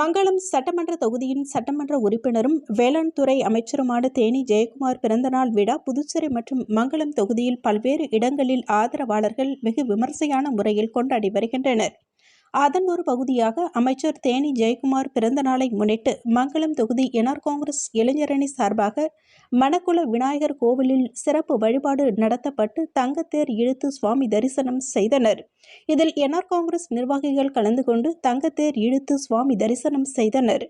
மங்களம் சட்டமன்ற தொகுதியின் சட்டமன்ற உறுப்பினரும் வேளாண் துறை அமைச்சருமான தேனி ஜெயக்குமார் பிறந்தநாள் விழா புதுச்சேரி மற்றும் மங்களம் தொகுதியில் பல்வேறு இடங்களில் ஆதரவாளர்கள் வெகு விமர்சையான முறையில் கொண்டாடி வருகின்றனர். அதன் ஒரு பகுதியாக அமைச்சர் தேனி ஜெயக்குமார் பிறந்த நாளை முன்னிட்டு மங்களம் தொகுதி என்ஆர் காங்கிரஸ் இளைஞரணி சார்பாக மணக்குள விநாயகர் கோவிலில் சிறப்பு வழிபாடு நடத்தப்பட்டு தங்கத்தேர் இழுத்து சுவாமி தரிசனம் செய்தனர். இதில் என்ஆர் காங்கிரஸ் நிர்வாகிகள் கலந்து கொண்டு தங்கத்தேர் இழுத்து சுவாமி தரிசனம் செய்தனர்.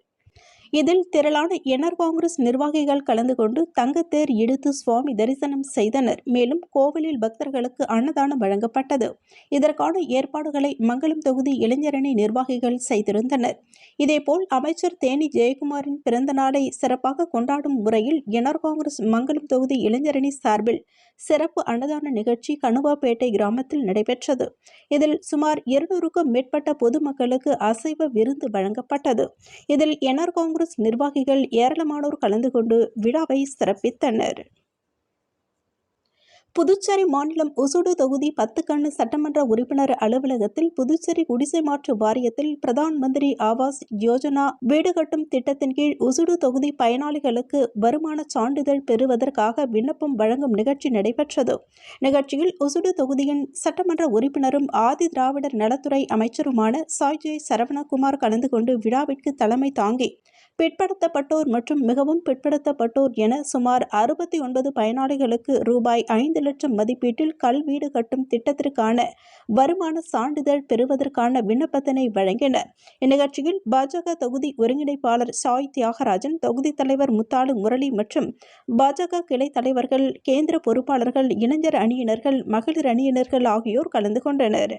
இதில் திரளான என்ஆர் காங்கிரஸ் நிர்வாகிகள் கலந்து கொண்டு தங்கத்தேர் இழுத்து சுவாமி தரிசனம் செய்தனர். மேலும் கோவிலில் பக்தர்களுக்கு அன்னதானம் வழங்கப்பட்டது. இதற்கான ஏற்பாடுகளை மங்களம் தொகுதி இளைஞரணி நிர்வாகிகள் செய்திருந்தனர். இதேபோல் அமைச்சர் தேனி ஜெயக்குமாரின் பிறந்த நாளை சிறப்பாக கொண்டாடும் முறையில் என்ஆர் காங்கிரஸ் மங்களம் தொகுதி இளைஞரணி சார்பில் சிறப்பு அன்னதான நிகழ்ச்சி கணுவாப்பேட்டை கிராமத்தில் நடைபெற்றது. இதில் சுமார் இருநூறுக்கும் மேற்பட்ட பொதுமக்களுக்கு அசைவ விருந்து வழங்கப்பட்டது. இதில் என்ஆர் காங்கிரஸ் நிர்வாகிகள் ஏராளமானோர் கலந்து கொண்டு விழாவை சிறப்பித்தனர். புதுச்சேரி மாநிலம் ஒசுடு தொகுதி பத்து கண்ணு சட்டமன்ற உறுப்பினர் அலுவலகத்தில் புதுச்சேரி குடிசை மாற்று வாரியத்தில் பிரதான் மந்திரி ஆவாஸ் யோஜனா வீடு கட்டும் திட்டத்தின் கீழ் ஒசுடு தொகுதி பயனாளிகளுக்கு வருமான சான்றிதழ் பெறுவதற்காக விண்ணப்பம் வழங்கும் நிகழ்ச்சி நடைபெற்றது. நிகழ்ச்சியில் ஒசுடு தொகுதியின் சட்டமன்ற உறுப்பினரும் ஆதி திராவிடர் நலத்துறை அமைச்சருமான சாய்ஜே சரவணகுமார் கலந்து கொண்டு விழாவிற்கு தலைமை தாங்கி பிற்படுத்தப்பட்டோர் மற்றும் மிகவும் பிற்படுத்தப்பட்டோர் என சுமார் அறுபத்தி ஒன்பது பயனாளிகளுக்கு ரூபாய் ஐந்து லட்சம் மதிப்பீட்டில் கல்வீடு கட்டும் திட்டத்திற்கான வருமான சான்றிதழ் பெறுவதற்கான விண்ணப்பத்தினை வழங்கினர். இந்நிகழ்ச்சியில் பாஜக தொகுதி ஒருங்கிணைப்பாளர் சாய் தியாகராஜன் தொகுதி தலைவர் முத்தாளு முரளி மற்றும் பாஜக கிளை தலைவர்கள் கேந்திர பொறுப்பாளர்கள் இளைஞர் அணியினர்கள் மகளிர் அணியினர்கள் ஆகியோர் கலந்து கொண்டனர்.